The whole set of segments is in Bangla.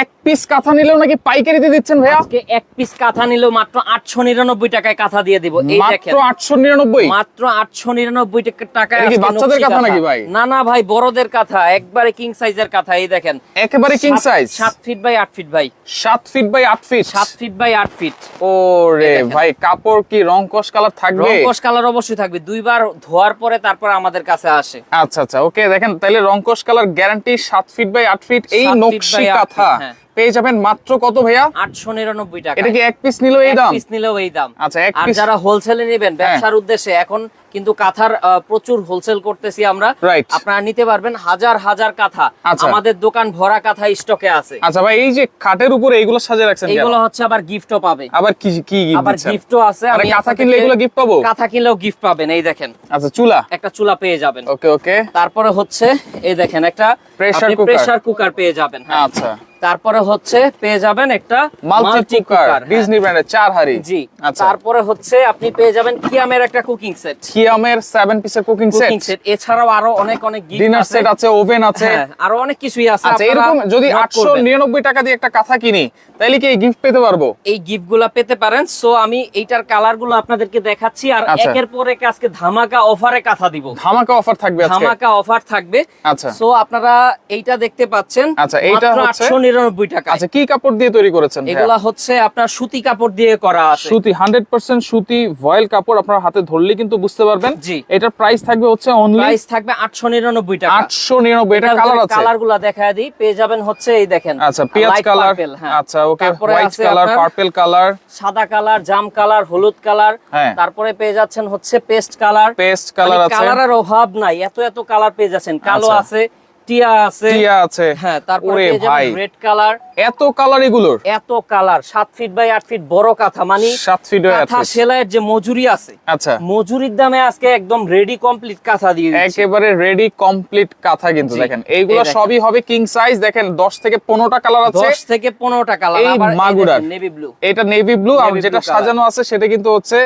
এক পিস কাঁথা নিলেও নাকি পাইকারি পাইকারিতে দিচ্ছেন ভাইয়া? আজকে এক পিস কাঁথা নিলেও মাত্র আটশো নিরানব্বই টাকায় কাঁথা দিয়ে দিব। এই দেখেন মাত্র আটশো নিরানব্বই? মাত্র আটশো নিরানব্বই টাকায় এটা কি আজকে বাচ্চাদের কাঁথা নাকি ভাই? না না ভাই বড়দের কাঁথা একবারে কিং সাইজের কাঁথা এই দেখেন। একেবারে কিং সাইজ সাত ফিট বাই আট ফিট ভাই। সাত ফিট বাই আট ফিট সাত ফিট বাই আট ফিট ও রে দেখেন। ভাই কাপড় কি রং কস কালার থাকবে? রংকশ কালার অবশ্যই থাকবে। দুইবার ধোয়ার পরে তারপর আমাদের কাছে আসে। আচ্ছা আচ্ছা ওকে দেখেন তাহলে রংকশ কালার গ্যারান্টি সাত ফিট বাই আট ফিট এই নকশি কাঁথা। হ্যাঁ। পেয়ে যাবেন মাত্র কত ভাইয়া? আটশো নিরানব্বই টাকা এটা কি এক পিস নিল এই দাম? পিস নিলেও এই দাম। আচ্ছা, এক piece- যারা হোলসেলে নেবেন ব্যবসার উদ্দেশ্যে এখন কিন্তু কাঁথার প্রচুর হোলসেল করতেছি আমরা। আপনারা নিতে পারবেন হাজার হাজার কাঁথা। আচ্ছা। আমাদের দোকান ভরা কাঁথা স্টকে আছে। আচ্ছা ভাই এই যে খাটের উপরে এইগুলো সাজিয়ে রাখছেন এগুলো হচ্ছে আবার গিফটও পাবে। আবার কি কি gift আবার? গিফটও আছে। আমি কাঁথা কিনলে এগুলো গিফট পাবো? কাঁথা কিনলেও গিফট পাবেন এই দেখেন। আচ্ছা চুলা? একটা চুলা পেয়ে যাবেন। ওকে ওকে তারপরে হচ্ছে এই দেখেন একটা। প্রেসার কুকার পেয়ে যাবেন হ্যাঁ। আচ্ছা। তারপরে হচ্ছে পেয়ে যাবেন একটা মাল্টি কুকার। ডিজনি ব্র্যান্ডের চার হাড়ি। জি আচ্ছা। তারপরে হচ্ছে আপনি পেয়ে যাবেন কিয়ামের একটা কুকিং সেট কিয়ামের সেভেন পিসের কুকিং সেট এছাড়াও আরও অনেক অনেক ডিনার সেট আছে। ওভেন আছে হ্যাঁ, আরও অনেক কিছুই আছে আচ্ছা এরকম যদি note আটশো করবেন। নিরানব্বই টাকা দিয়ে একটা কাঁথা কিনি তাহলে কি এই গিফট পেতে পারব? এই গিফটগুলা পেতে পারেন। সো আমি এইটার কালারগুলো আপনাদেরকে দেখাচ্ছি আর আচ্ছা। একের পর এক আজকে ধামাকা অফারে কাঁথা দিব। ধামাকা অফার থাকবে আজকে। ধামাকা অফার থাকবে। আচ্ছা। সো আপনারা এইটা দেখতে পাচ্ছেন। আচ্ছা, এইটা হচ্ছে- নিরানব্বই টাকা। আচ্ছা কি কাপড় দিয়ে তৈরি করেছেন এগুলা হচ্ছে আপনার সুতি কাপড় দিয়ে করা আছে। সুতি হান্ড্রেড পার্সেন্ট সুতি ভয়েল কাপড় আপনার হাতে ধরলে কিন্তু বুঝতে পারবেন। জি। এটার প্রাইস থাকবে হচ্ছে অনলি প্রাইস থাকবে আটশো নিরানব্বই টাকা। আটশো নিরানব্বই এটা কালার আছে। কালারগুলা দেখায় দিই পেয়ে যাবেন হচ্ছে এই দেখেন আচ্ছা পেঁয়াজ কালার হ্যাঁ। আচ্ছা okay white colour purple colour সাদা কালার জাম কালার হলুদ কালার হ্যাঁ। তারপরে পেয়ে যাচ্ছেন হচ্ছে পেস্ট কালার পেস্ট কালার আছে। কালারের অভাব নাই এত এত কালার পেয়ে যাচ্ছেন। কালো আচ্ছা। আছে টিয়া আছে। টিয়া আছে। হ্যাঁ তারপরে ভাই। রেড কালার এত কালার এগুলোর? এত কালার ফিট বাই ফিট বড় কাঁথা মানে ফিট কাঁথা সেলাইয়ের যে মজুরি আছে আচ্ছা। মজুরির দামে আজকে একদম রেডি কমপ্লিট কাঁথা দিয়ে দিচ্ছি। একেবারে রেডি কমপ্লিট কাঁথা কিন্তু দেখেন। এইগুলো সবই হবে কিং সাইজ দেখেন দশ থেকে পনেরোটা কালার আছে। দশ থেকে পনেরোটা কালার এই মাগুরার। নেভি ব্লু এটা নেভি ব্লু আর যেটা সাজানো আছে সেটা কিন্তু হচ্ছে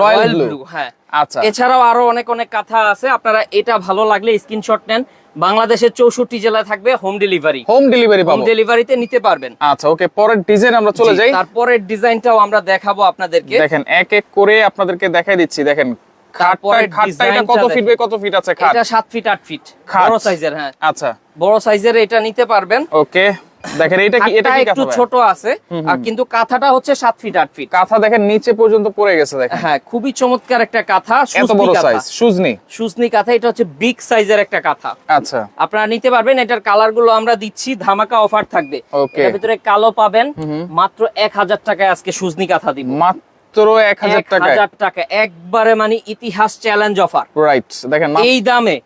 রয়্যাল ব্লু হ্যাঁ। আচ্ছা। এছাড়াও আরও অনেক অনেক কাঁথা আছে আপনারা এটা ভালো লাগলে স্ক্রিনশট নেন। বাংলাদেশের চৌষট্টি জেলায় থাকবে home delivery home delivery home ডেলিভারিতে নিতে পারবেন। আচ্ছা ওকে পরের ডিজাইন আমরা চলে যাই। তারপরের ডিজাইনটাও আমরা দেখাবো আপনাদেরকে। দেখেন এক এক করে আপনাদেরকে দেখাই দিচ্ছি। দেখেন তারপরে এটা কত ফিট বাই কত ফিট আছে? খাট। এটা সাত ফিট ফিট। বড় সাইজের হ্যাঁ। আচ্ছা। বড় সাইজের এটা নিতে পারবেন। ওকে দেখেন এটা কি এটা কি একটু ছোট আছে আর কিন্তু কাঁথাটা হচ্ছে 7 ফিট 8 ফিট কাঁথা দেখেন নিচে পর্যন্ত পড়ে গেছে দেখেন। হ্যাঁ খুবই চমৎকার একটা কাঁথা এত বড়। সাইজ সুজনি। সুজনি কাঁথা এটা হচ্ছে বিগ সাইজের একটা কাঁথা। আচ্ছা। আপনারা নিতে পারবেন এটার কালারগুলো আমরা দিচ্ছি ধামাকা অফার থাকবে। এর ভিতরে কালো পাবেন মাত্র এক হাজার টাকায় আজকে সুজনি কাঁথা দিব। মাত্র এক হাজার টাকায় হাজার টাকা। একবারে মানে ইতিহাস চ্যালেঞ্জ অফার রাইট দেখেন এই দামে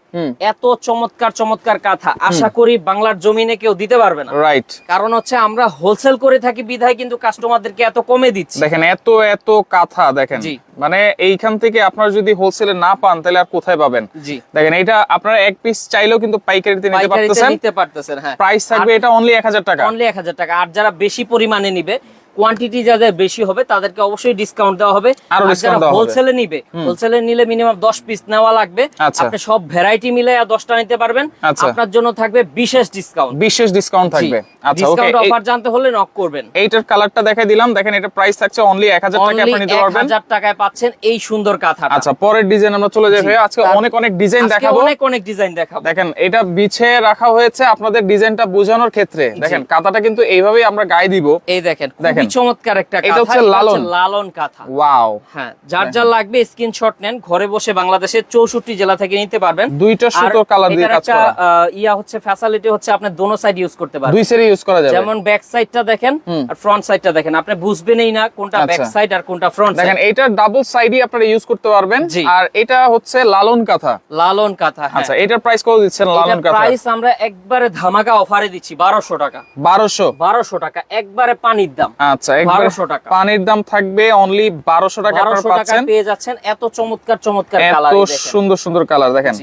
এত চমৎকার চমৎকার কাঁথা। আশা করি বাংলার জমিনে কেউ দিতে পারবে না। রাইট কারণ হচ্ছে আমরা হোলসেল করে থাকি বিধায় কিন্তু কাস্টমারদেরকে এত কমে দিচ্ছি। দেখেন এত এত কাঁথা দেখেন। মানে এইখান থেকে আপনারা যদি হোলসেলে না পান তাহলে আর কোথায় পাবেন? জি। দেখেন এটা আপনারা এক পিস চাইলেও কিন্তু পাইকারিতে নিতে পারতেছেন। নিতে পারতেছেন হ্যাঁ। প্রাইস থাকবে এটা অনলি এক হাজার টাকা। অনলি এক হাজার টাকা। আর যারা বেশি পরিমাণে নিবে কোয়ান্টিটি যাদের বেশি হবে তাদেরকে অবশ্যই ডিসকাউন্ট দেওয়া হবে। আর যারা হোলসেলে নিবে হোলসেলে নিলে মিনিমাম দশ পিস নেওয়া লাগবে। আচ্ছা। আপনি সব ভ্যারাইটি মিলে দশটা নিতে পারবেন। আচ্ছা। আপনার জন্য থাকবে বিশেষ ডিসকাউন্ট বিশেষ ডিসকাউন্ট থাকবে। আচ্ছা ওকে ডিসকাউন্ট অফার জানতে হলে নক করবেন। এইটার কালারটা দেখাই দিলাম। দেখেন এটা প্রাইস থাকছে অনলি এক হাজার টাকা আপনি নিতে পারবেন। হাজার টাকায় পাচ্ছেন এই সুন্দর কাঁথাটা। আচ্ছা পরের ডিজাইন আমরা চলে যাই আজকে অনেক অনেক ডিজাইন দেখাবো। অনেক অনেক ডিজাইন দেখাবো। দেখেন এটা বিছিয়ে রাখা হয়েছে আপনাদের ডিজাইনটা বোঝানোর ক্ষেত্রে। দেখেন কাঁথাটা কিন্তু এইভাবেই আমরা গায়ে দিব। এই দেখেন দেখেন। খুবই চমৎকার একটা এটা হচ্ছে লালন। লালন কাঁথা। ওয়াও। হ্যাঁ যার যার লাগবে স্ক্রিনশট নেন ঘরে বসে বাংলাদেশের চৌষট্টি জেলা থেকে নিতে পারবেন। দুইটা আর সুতো কালার দিয়ে কাজ করা। ইয়া হচ্ছে ফ্যাসিলিটি হচ্ছে আপনি দোনো সাইড ইউজ করতে পারবেন। দুই সেরি ইউজ করা যাবে। যেমন ব্যাক সাইডটা দেখেন আর ফ্রন্ট সাইডটা দেখেন। আপনি বুঝবেনই না কোনটা ব্যাক আচ্ছা। সাইড আর কোনটা ফ্রন্ট দেখেন এটা ডাবল সাইডই আপনারা ইউজ করতে পারবেন। আর এটা হচ্ছে লালন কাঁথা। লালন কাঁথা হ্যাঁ। আচ্ছা এটার প্রাইস কত দিচ্ছেন লালন কাঁথা প্রাইস আমরা একবারে ধামাকা অফারে দিচ্ছি বারোশো টাকা। বারোশো। বারোশো টাকা একবারে পানির দাম। আচ্ছা বারোশো টাকা। পানির দাম থাকবে অনলি বারোশো টাকা বারোশো টাকা পাচ্ছেন। পেয়ে যাচ্ছেন এত চমৎকার চমৎকার এত সুন্দর সুন্দর কালার দেখেন।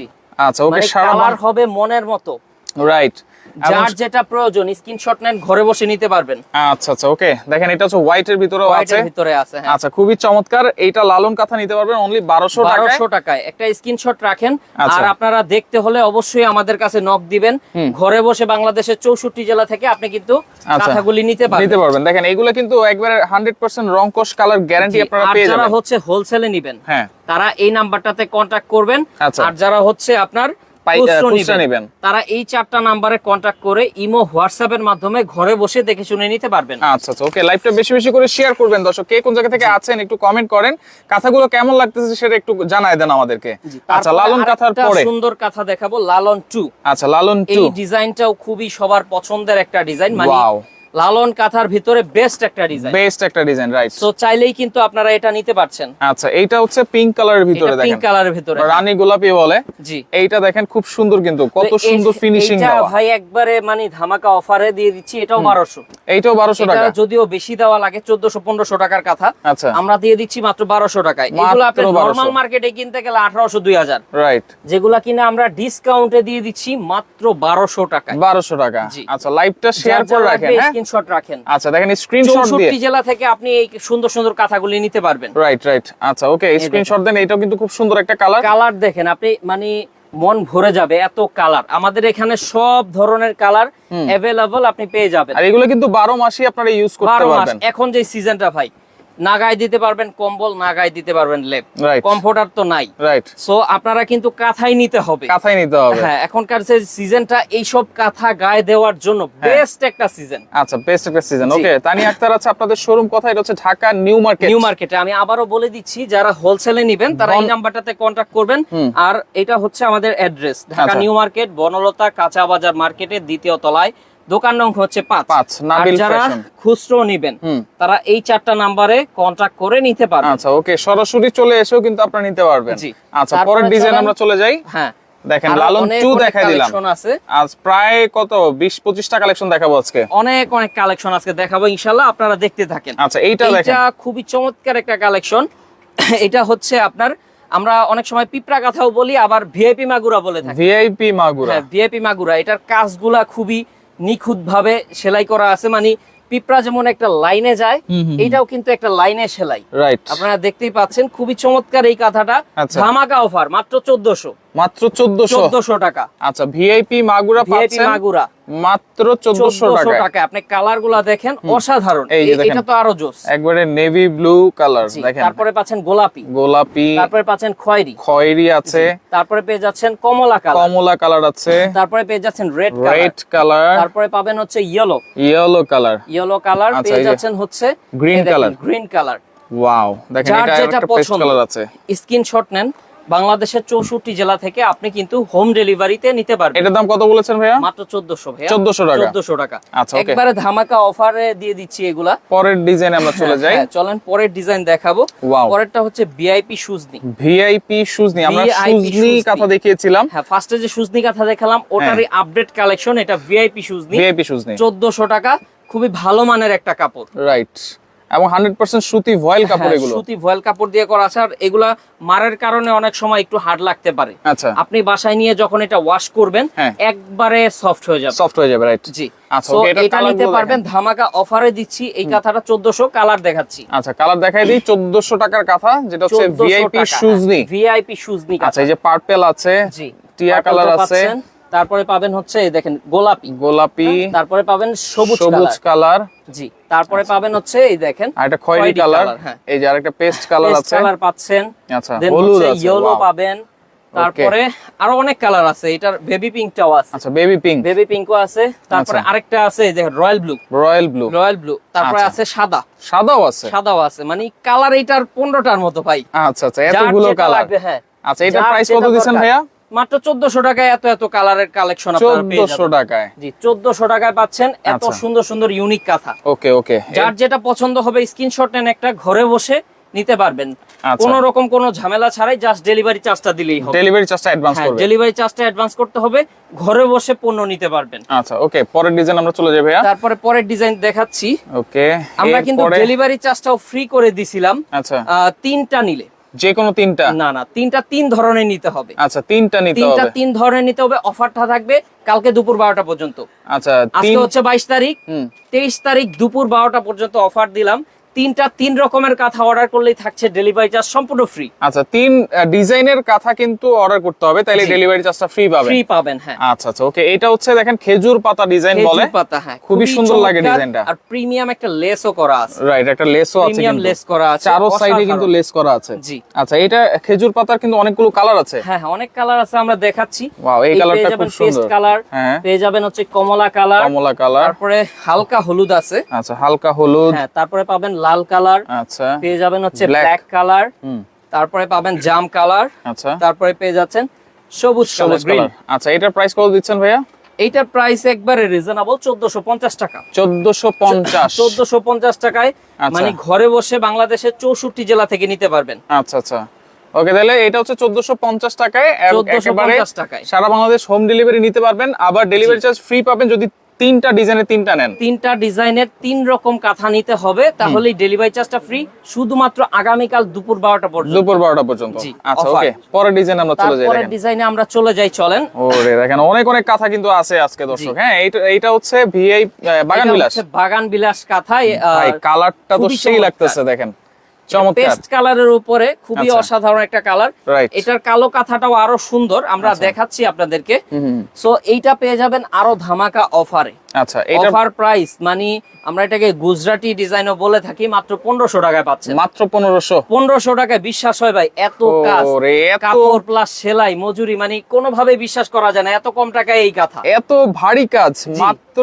আচ্ছা ওকে মানে সারা হবে মনের মতো। রাইট যার যেটা প্রয়োজন স্ক্রিনশট নেন ঘরে বসে নিতে পারবেন। আচ্ছা আচ্ছা ওকে দেখেন এটা হচ্ছে হোয়াইট এর ভিতরেও আছে। ভিতরে আছে হ্যাঁ। আচ্ছা খুবই চমৎকার। এইটা লালন কাঁথা নিতে পারবেন অনলি বারোশো টাকায়। বারোশো টাকায়। একটা স্ক্রিনশট রাখেন আচ্ছা। আর আপনারা দেখতে হলে অবশ্যই আমাদের কাছে নক দিবেন। ঘরে বসে বাংলাদেশের চৌষট্টি জেলা থেকে আপনি কিন্তু আচ্ছা। কাঁথাগুলি নিতে পারবেন। নিতে পারবেন। দেখেন এগুলো কিন্তু একবারে হান্ড্রেড পার্সেন্ট রং কোশ কালার গ্যারান্টি আপনারা আর পেয়ে যারা যাবেন। হচ্ছে হোলসেলে নিবেন হ্যাঁ। তারা এই নাম্বারটাতে কন্ট্যাক্ট করবেন। আচ্ছা। আর যারা হচ্ছে আপনার খুচরো নিবেন। তারা এই চারটা নাম্বারে কন্ট্যাক্ট করে ইমো হোয়াটসঅ্যাপ এর মাধ্যমে ঘরে বসে দেখে শুনে নিতে পারবেন। আচ্ছা আচ্ছা ওকে লাইভটা বেশি বেশি করে শেয়ার করবেন দর্শক। কে কোন জায়গা থেকে আছেন একটু কমেন্ট করেন। কথাগুলো কেমন লাগতেছে সেটা একটু জানাই দেন আমাদেরকে। আচ্ছা লালন কাঁথার পরে। সুন্দর কথা দেখাবো লালন টু আচ্ছা লালন 2 এই ডিজাইনটাও খুবই সবার পছন্দের একটা ডিজাইন মানে লালন কাঁথার ভিতরে বেস্ট একটা ডিজাইন বেস্ট একটা ডিজাইন রাইট তো চাইলেই কিন্তু আপনারা এটা নিতে পারছেন। আচ্ছা এইটা হচ্ছে পিঙ্ক কালারের ভিতরে এটা পিঙ্ক কালারের ভিতরে। রানী গোলাপি বলে। জি। এইটা দেখেন খুব সুন্দর কিন্তু কত সুন্দর ফিনিশিং দেওয়া। ভাই একবারে মানে ধামাকা অফারে দিয়ে দিচ্ছি এটাও বারোশো। এইটাও বারোশো এটা টাকা। যদিও বেশি দেওয়া লাগে চোদ্দশো পনেরোশো টাকার কথা। আচ্ছা। আমরা দিয়ে দিচ্ছি মাত্র বারোশো টাকায়। মাত্র এগুলো আপনি 1200 নর্মাল মার্কেটে কিনতে গেলে আঠারোশো দুই হাজার। রাইট যেগুলা কিনা আমরা ডিসকাউন্টে দিয়ে দিচ্ছি মাত্র বারোশো টাকায়। বারোশো টাকা। জি। আচ্ছা লাইভটা শেয়ার করে রাখেন হ্যাঁ? স্ক্রিনশট রাখেন। আচ্ছা দেখেন স্ক্রিনশট দিয়ে। জেলা থেকে আপনি এই সুন্দর সুন্দর কাঁথাগুলি নিতে পারবেন। রাইট রাইট আচ্ছা ওকে স্ক্রিনশট দেন এটাও কিন্তু খুব সুন্দর একটা কালার কালার দেখেন আপনি মানে মন ভরে যাবে এত কালার আমাদের এখানে সব ধরনের কালার অ্যাভেলেবল আপনি পেয়ে যাবেন। আর এগুলো কিন্তু বারো মাসই আপনারা ইউজ করতে বারো মাস এখন যে সিজনটা ভাই নাগায় দিতে পারবেন কম্বল নাগায় দিতে পারবেন লেপ। কমফোর্টার তো নাই। রাইট সো আপনারা কিন্তু কাঁথাই নিতে হবে। কাঁথাই নিতে হবে। হ্যাঁ এখনকার যে সিজনটা এইসব কাঁথা গায়ে দেওয়ার জন্য বেস্ট একটা সিজন আচ্ছা বেস্ট একটা সিজন ওকে তানি আক্তার আছে আপনাদের শোরুম কোথায় এটা হচ্ছে ঢাকা নিউ মার্কেট নিউ মার্কেটে আমি আবারও বলে দিচ্ছি যারা হোলসেলে নিবেন তারা এই নাম্বারটাতে কন্ট্যাক্ট করবেন। আর এটা হচ্ছে আমাদের অ্যাড্রেস ঢাকা আচ্ছা। নিউ মার্কেট বনলতা কাঁচা বাজার মার্কেটের দ্বিতীয় তলায়। দোকান নং হচ্ছে পাঁচ। পাঁচ, আর যারা। খুচরো নিবেন তারা এই চারটা নাম্বারে কন্ট্যাক্ট করে নিতে পারবেন। আচ্ছা ওকে সরাসরি চলে এসেও কিন্তু আপনারা নিতে পারবেন। আচ্ছা পরের ডিজাইন আমরা চলে যাই। হ্যাঁ। দেখেন লালন টু দেখাই দিলাম। কালেকশন আছে। আজ প্রায় কত? বিশ পঁচিশটা কালেকশন দেখাবো আজকে। অনেক অনেক কালেকশন আজকে দেখাবো ইনশাল্লাহ আপনারা দেখতে থাকেন। আচ্ছা এইটা দেখেন। এটা খুবই চমৎকার একটা কালেকশন এটা হচ্ছে আপনার আমরা অনেক সময় পিঁপড়া কথাও বলি আবার ভিআইপি মাগুরা বলে থাকি। ভিআইপি মাগুরা। হ্যাঁ ভিআইপি মাগুরা এটার কাজগুলা খুবই নিখুঁত ভাবে সেলাই করা আছে মানে পিঁপড়া যেমন একটা লাইনে যায় এইটাও কিন্তু একটা লাইনে সেলাই। আপনারা দেখতেই পাচ্ছেন খুবই চমৎকার এই কাঁথাটা। আচ্ছা। ধামাকা অফার মাত্র চোদ্দশো। মাত্র চোদ্দশো। চোদ্দশো টাকা। আচ্ছা ভিআইপি মাগুরা পাচ্ছেন মাগুরা। মাত্র চোদ্দশো চোদ্দশো টাকা টাকা আপনি কালারগুলা দেখেন অসাধারণ। এটা তো আরও জোস। একবারে নেভি ব্লু কালার দেখেন। তারপরে পাচ্ছেন গোলাপি। গোলাপি। তারপরে পাচ্ছেন খয়েরি। খয়েরি আছে। তারপরে পেয়ে যাচ্ছেন কমলা কালার কমলা কালার আছে। তারপরে পেয়ে যাচ্ছেন রেড কালার রেড কালার তারপরে পাবেন হচ্ছে yellow yellow colour yellow colour পেয়ে যাচ্ছেন হচ্ছে green color। Green colour wow দেখেন এটা একটা পেস্ট কালার আছে। স্ক্রিনশট নেন। বাংলাদেশের চৌষট্টি জেলা থেকে আপনি কিন্তু হোম ডেলিভারিতে নিতে পারবেন। এটার দাম কত বলেছেন ভাইয়া? মাত্র চোদ্দশো ভাইয়া। 1400 টাকা। চোদ্দশো টাকা। আচ্ছা, একবারে ধামাকা অফারে দিয়ে দিচ্ছি এগুলা। পরের ডিজাইন আমরা চলে যাই। হ্যাঁ, চলেন পরের ডিজাইন দেখাবো। পরেরটা হচ্ছে ভিআইপি সুজনি ভিআইপি শুজ নিয়ে আমরা shoes কথা। দেখিয়েছিলাম। হ্যাঁ ফার্স্টে যে সুজনি কথা দেখালাম ওটারই আপডেট কালেকশন এটা ভিআইপি সুজনি ভিআইপি শুজ নিয়ে চোদ্দশো টাকা খুবই ভালো মানের একটা কাপড়। রাইট এবং হান্ড্রেড পার্সেন্ট সুতি ভয়েল কাপড় হ্যাঁ, এগুলো। সুতি ভয়েল কাপড় দিয়ে করা আছে আর এগুলা মারের কারণে অনেক সময় একটু হার্ড লাগতে পারে। আচ্ছা। আপনি বাসায় নিয়ে যখন এটা ওয়াশ করবেন হ্যাঁ। একবারে সফট হয়ে যাবে। সফট হয়ে যাবে রাইট জি। আচ্ছা, এটা নিতে পারবেন ধামাকা অফারে দিচ্ছি এই কাঁথাটা চোদ্দশো কালার দেখাচ্ছি। আচ্ছা কালার দেখাই দিই চোদ্দশো টাকার কাঁথা যেটা হচ্ছে ভিআইপি শুজনি ভিআইপি সুজনি আচ্ছা এই যে পার্পেল আছে জি টিয়া কালার আছে। তারপরে পাবেন হচ্ছে দেখেন গোলাপি। গোলাপি তারপরে পাবেন সবুজ সবুজ কালার। জি তারপরে পাবেন হচ্ছে এই দেখেন একটা খয়েরি কালার। হ্যাঁ। এই যে আরেকটা পেস্ট কালার আছে। কালার পাচ্ছেন। আচ্ছা হলুদ আছে ইয়েলো পাবেন। তারপরে আরও অনেক কালার আছে এটার বেবি পিঙ্কটাও আছে। আচ্ছা বেবি পিঙ্ক বেবি পিঙ্কও আছে। তারপরে আচ্ছা। আরেকটা আছে এই দেখেন royal blue royal blue royal blue তারপরে আচ্ছা। আছে সাদা। সাদাও আছে? সাদাও আছে। মানে কালার এটার পনেরোটার মতো ভাই। আচ্ছা আচ্ছা এতগুলো কালার। হ্যাঁ। আচ্ছা এটার প্রাইস কত দরকার। ভাইয়া? মাত্র চোদ্দশো টাকায় এত এত কালারের কালেকশন আপনারা পেয়ে চোদ্দশো টাকায়। জি চোদ্দশো টাকায় পাচ্ছেন এত আচ্ছা। সুন্দর সুন্দর ইউনিক কাঁথা। ওকে ওকে। যার যেটা পছন্দ হবে স্ক্রিনশট নেন একটা ঘরে বসে নিতে পারবেন। আচ্ছা। কোন রকম কোনো ঝামেলা ছাড়াই জাস্ট ডেলিভারি চার্জটা দিলেই হবে। ডেলিভারি চার্জটা অ্যাডভান্স করবে। ডেলিভারি চার্জটা অ্যাডভান্স করতে হবে ঘরে বসে পণ্য নিতে পারবেন। আচ্ছা ওকে পরের ডিজাইন আমরা চলে যাই ভাইয়া। তারপরে পরের ডিজাইন দেখাচ্ছি। ওকে আমরা কিন্তু ডেলিভারি চার্জটাও ফ্রি করে দিছিলাম। আচ্ছা। তিনটা নিলে। যে কোনো তিনটা? না না তিনটা তিন ধরনের নিতে হবে। আচ্ছা তিনটা নিতে হবে। তিনটা তিন ধরনের নিতে হবে অফারটা থাকবে কালকে দুপুর বারোটা পর্যন্ত। আচ্ছা আজকে হচ্ছে বাইশ তারিখ। তেইশ তারিখ দুপুর বারোটা পর্যন্ত অফার দিলাম। তিনটা তিন রকমের কাঁথা অর্ডার করলেই থাকছে ডেলিভারি চার্জ সম্পূর্ণ ফ্রি আচ্ছা তিন ডিজাইনের কাঁথা কিন্তু অর্ডার করতে হবে তাহলে ডেলিভারি চার্জটা ফ্রি পাবে ফ্রি পাবেন। হ্যাঁ। আচ্ছা আচ্ছা ওকে এটা হচ্ছে দেখেন খেজুর পাতা ডিজাইন বলে। খেজুর পাতা হ্যাঁ খুবই সুন্দর লাগে ডিজাইনটা। আর প্রিমিয়াম একটা লেসও করা আছে। রাইট একটা লেসও আছে প্রিমিয়াম লেস করা আছে চারো সাইডে কিন্তু লেস করা আছে। জি। আচ্ছা এটা খেজুর পাতার কিন্তু অনেকগুলো কালার আছে। হ্যাঁ হ্যাঁ অনেক কালার আছে আমরা দেখাচ্ছি। ওয়াও এই কালারটা খুব সুন্দর। কালার হ্যাঁ। পেয়ে যাবেন হচ্ছে কমলা কালার কমলা কালার তারপরে হালকা হলুদ আছে। আচ্ছা হালকা হলুদ। হ্যাঁ তারপরে পাবেন লাল কালার। আচ্ছা। পেয়ে যাবেন হচ্ছে ব্ল্যাক কালার। তারপরে পাবেন জাম কালার। আচ্ছা। তারপরে পেয়ে যাচ্ছেন সবুজ সবুজ কালার। আচ্ছা এটার প্রাইস কত দিচ্ছেন ভাইয়া? এইটার প্রাইস একবারে রিজনেবল চোদ্দশো পঞ্চাশ টাকা। চোদ্দশো পঞ্চাশ। চোদ্দশো পঞ্চাশ টাকায় আচ্ছা। মানে ঘরে বসে বাংলাদেশের চৌষট্টি জেলা থেকে নিতে পারবেন। আচ্ছা আচ্ছা। ওকে তাহলে এটা হচ্ছে চোদ্দশো পঞ্চাশ টাকায় এক- চোদ্দশো পঞ্চাশ টাকায়। সারা বাংলাদেশ হোম ডেলিভারি নিতে পারবেন। আবার ডেলিভারি চার্জ ফ্রি পাবেন যদি তিনটা ডিজাইনের তিনটা নেন। তিনটা ডিজাইনের তিন রকম কাঁথা নিতে হবে তাহলে ডেলিভারি চার্জটা ফ্রি শুধুমাত্র আগামীকাল দুপুর বারোটা পর্যন্ত। দুপুর বারোটা পর্যন্ত। জি, আচ্ছা ওকে পরের ডিজাইন আমরা চলে যাই দেখেন। ডিজাইনে আমরা চলে যাই চলেন। ওরে দেখেন অনেক অনেক কাঁথা কিন্তু আছে আজকে দর্শক। হ্যাঁ এইটা এইটা হচ্ছে ভিআই বাগান বিলাস। বাগান বিলাস কাঁথায় ভাই কালারটা তো সেই লাগতেছে দেখেন। পেস্ট কালারের উপরে খুবই আচ্ছা। অসাধারণ একটা কালার এটার কালো কাঁথাটাও আরও সুন্দর আমরা দেখাচ্ছি আপনাদেরকে। সো এইটা পেয়ে যাবেন আরও ধামাকা অফারে আচ্ছা এটা অফার প্রাইস মানে আমরা এটাকে গুজরাটি ডিজাইনও বলে থাকি মাত্র পনেরোশো টাকায় পাচ্ছেন। মাত্র পনেরোশো। পনেরোশো টাকায় বিশ্বাস হয় ভাই এত কাজ। কাপড় প্লাস সেলাই মজুরি মানে কোনোভাবে বিশ্বাস করা যায় না এত কম টাকায় এই কাঁথা এত ভারী কাজ মাত্র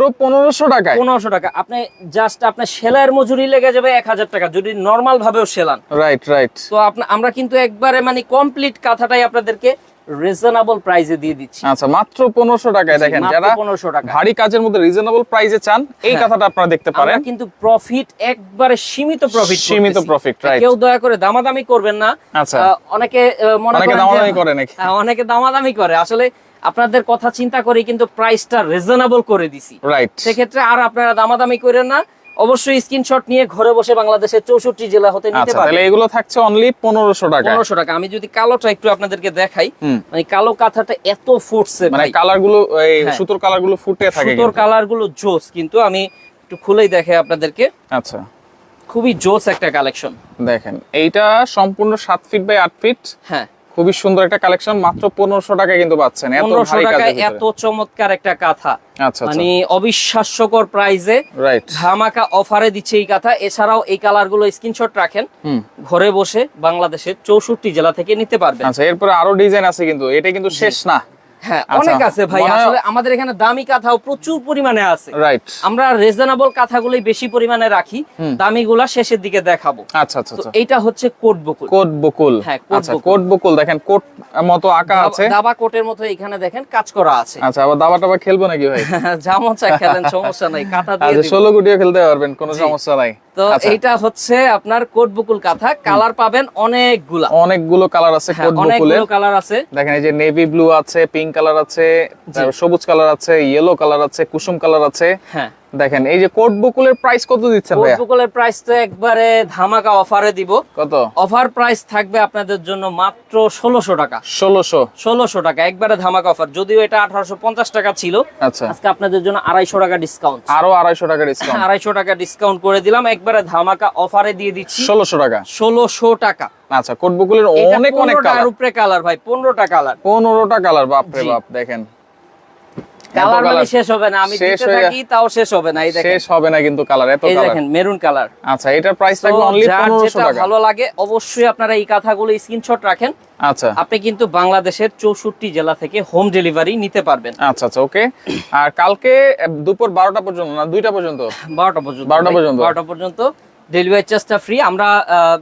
টাকায়। টাকা। আপনি জাস্ট আপনার সেলাইয়ের মজুরি লেগে যাবে এক হাজার টাকা যদি নর্মাল ভাবেও সেলান। রাইট রাইট তো আমরা কিন্তু একবারে মানে কমপ্লিট কাঁথাটাই আপনাদেরকে রিজনেবল প্রাইসে দিয়ে দিচ্ছি আচ্ছা মাত্র পনেরোশো টাকায় দেখেন যারা 1500 টাকা। ভারী কাজের মধ্যে রিজনেবল প্রাইসে চান এই হ্যাঁ। কথাটা আপনারা দেখতে পারেন কিন্তু প্রফিট একবারে সীমিত প্রফিট সীমিত profit, right. কেউ দয়া করে দামাদামি করবেন না আচ্ছা। অনেকে মনে করেন দামাদামি করে নাকি? হ্যাঁ, অনেকে দামাদামি করে আসলে আপনাদের কথা চিন্তা করে কিন্তু প্রাইসটা রিজনেবল করে দিছি রাইট সেক্ষেত্রে আর আপনারা দামাদামি করেন না অবশ্যই স্ক্রিনশট নিয়ে ঘরে বসে বাংলাদেশের চৌষট্টি জেলা হতে নিতে আচ্ছা পারবেন। তাহলে এগুলো থাকছে অনলি পনেরোশো টাকা পনেরোশো টাকা। আমি যদি কালোটা একটু আপনাদেরকে দেখাই মানে কালো কাঁথাটা এত ফুটছে মানে কালারগুলো এই হ্যাঁ। সুতোর কালারগুলো ফুটে থাকে সুতোর কালারগুলো জোস কিন্তু আমি একটু খুলেই দেখাই আপনাদেরকে। আচ্ছা। খুবই জোস একটা কালেকশন। দেখেন এইটা সম্পূর্ণ সাত ফিট বাই আট ফিট হ্যাঁ। খুবই সুন্দর একটা কালেকশন মাত্র পনেরোশো টাকায় কিন্তু পাচ্ছেন এত পনেরোশো টাকায় এত চমৎকার একটা কাঁথা। আচ্ছা আচ্ছা। মানে অবিশ্বাস্যকর প্রাইজে ধামাকা অফারে দিচ্ছে এই কাঁথা। এছাড়াও এই কালারগুলো স্ক্রিনশট রাখেন। হুম। ঘরে বসে বাংলাদেশের চৌষট্টি জেলা থেকে নিতে পারবেন। আচ্ছা এরপরে আরও ডিজাইন আছে কিন্তু এটা কিন্তু শেষ না। হ্যাঁ আচ্ছা, অনেক আছে ভাই। আসলে আমাদের এখানে দামি কাঁথাও প্রচুর পরিমাণে আছে। রাইট আমরা রিজনেবল কাঁথাগুলোই বেশি পরিমাণে রাখি। দামিগুলা শেষের দিকে দেখাবো। আচ্ছা আচ্ছা আচ্ছা। এইটা হচ্ছে কোট বকুল। কোট বকুল। হ্যাঁ, কোট আচ্ছা বকুল। কোট বকুল দেখেন কোট মতো আঁকা আছে। দাবা কোটের মতো এখানে দেখেন কাজ করা আছে। আচ্ছা আবার দাবা টাবা খেলব নাকি ভাই? যা মন খেলেন সমস্যা নাই কাঁথা দিয়ে আচ্ছা দিব। ষোলো গুটিও খেলতে পারবেন কোনো সমস্যা নাই। তো এইটা হচ্ছে আপনার কোট বকুল কাঁথা। কালার পাবেন অনেকগুলা। অনেকগুলো কালার আছে হ্যাঁ, কোট বকুলের। অনেকগুলো কালার আছে। দেখেন এই যে নেভি ব্লু আছে পিঙ্ক কালার আছে সবুজ কালার আছে ইয়েলো কালার আছে কুসুম কালার আছে। হ্যাঁ। দেখেন এই যে কোট বকুলের প্রাইস কত দিচ্ছেন কোট বকুলের প্রাইস তো একবারে ধামাকা অফারে দিব। কত? অফার প্রাইস থাকবে আপনাদের জন্য মাত্র ষোলোশো টাকা। ষোলোশো? ষোলোশো টাকা একবারে ধামাকা অফার যদিও এটা আঠারোশো পঞ্চাশ টাকা ছিল আচ্ছা। আজকে আপনাদের জন্য আড়াইশো টাকা ডিসকাউন্ট আরও আড়াইশো টাকা ডিসকাউন্ট আড়াইশো টাকা ডিসকাউন্ট করে দিলাম একবারে ধামাকা অফারে দিয়ে দিচ্ছি। ষোলোশো টাকা? ষোলোশো টাকা। আচ্ছা কোট বকুলের অনেক অনেক কালার উপরে কালার ভাই পনেরোটা কালার পনেরোটা কালার বাপ রে বাপ দেখেন। কালার মানে শেষ হবে না আমি দিতে থাকি তাও শেষ হবে না এই দেখেন। শেষ হবে না কিন্তু কালার এত এই দেখেন মেরুন কালার আচ্ছা এটার প্রাইস থাকবে অনলি যার পনেরোশো যেটা টাকা। ভালো লাগে অবশ্যই আপনারা এই কথাগুলো স্ক্রিনশট রাখেন। আচ্ছা। আপনি কিন্তু বাংলাদেশের চৌষট্টি জেলা থেকে হোম ডেলিভারি নিতে পারবেন। আচ্ছা আচ্ছা ওকে আর কালকে দুপুর বারোটা পর্যন্ত না দুইটা পর্যন্ত? বারোটা পর্যন্ত বারোটা পর্যন্ত। বারোটা পর্যন্ত। ডেলিভারি চার্জটা ফ্রি আমরা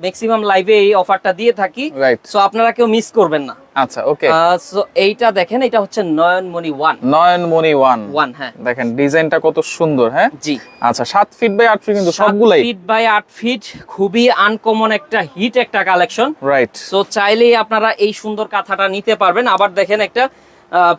ম্যাক্সিমাম লাইভে এই অফারটা দিয়ে থাকি। সো আপনারা কেউ মিস করবেন না। আচ্ছা ওকে সো এইটা দেখেন এটা হচ্ছে নয়নমণি নয়নমণি ওয়ান ওয়ান হ্যাঁ। দেখেন ডিজাইনটা কত সুন্দর হ্যাঁ? জি। আচ্ছা সাত ফিট বাই আট ফিট কিন্তু সবগুলাই। ফিট বাই আট ফিট খুবই আনকমন একটা হিট একটা কালেকশন রাইট সো চাইলেই আপনারা এই সুন্দর কাঁথাটা নিতে পারবেন। আবার দেখেন একটা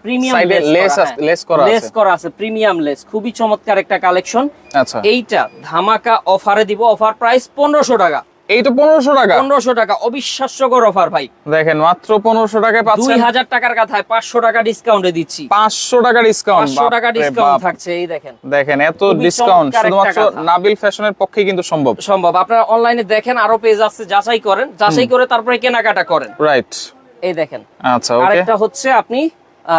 প্রিমিয়াম আছে- lace করা আছে। লেস করা আছে। প্রিমিয়াম লেস খুবই চমৎকার একটা কালেকশন আচ্ছা। এইটা ধামাকা অফারে দিব। অফার প্রাইস পনেরোশো টাকা। এই তো পনেরোশো টাকা? পনেরোশো টাকা। অবিশ্বাস্যকর অফার ভাই। দেখেন মাত্র পনেরোশো টাকায় দুই পাচ্ছেন হাজার টাকার কথায় পাঁচশো টাকা ডিসকাউন্টে দিচ্ছি। পাঁচশো টাকা ডিসকাউন্ট পাঁচশো টাকা ডিসকাউন্ট থাকছে এই দেখেন। দেখেন এত ডিসকাউন্ট শুধুমাত্র নাবিল ফ্যাশনের পক্ষে কিন্তু সম্ভব। সম্ভব। আপনারা অনলাইনে দেখেন আরও পেজ আছে যাচাই করেন। যাচাই করে তারপরে কেনাকাটা করেন। রাইট এই দেখেন। আচ্ছা ওকে আরেকটা হচ্ছে আপনি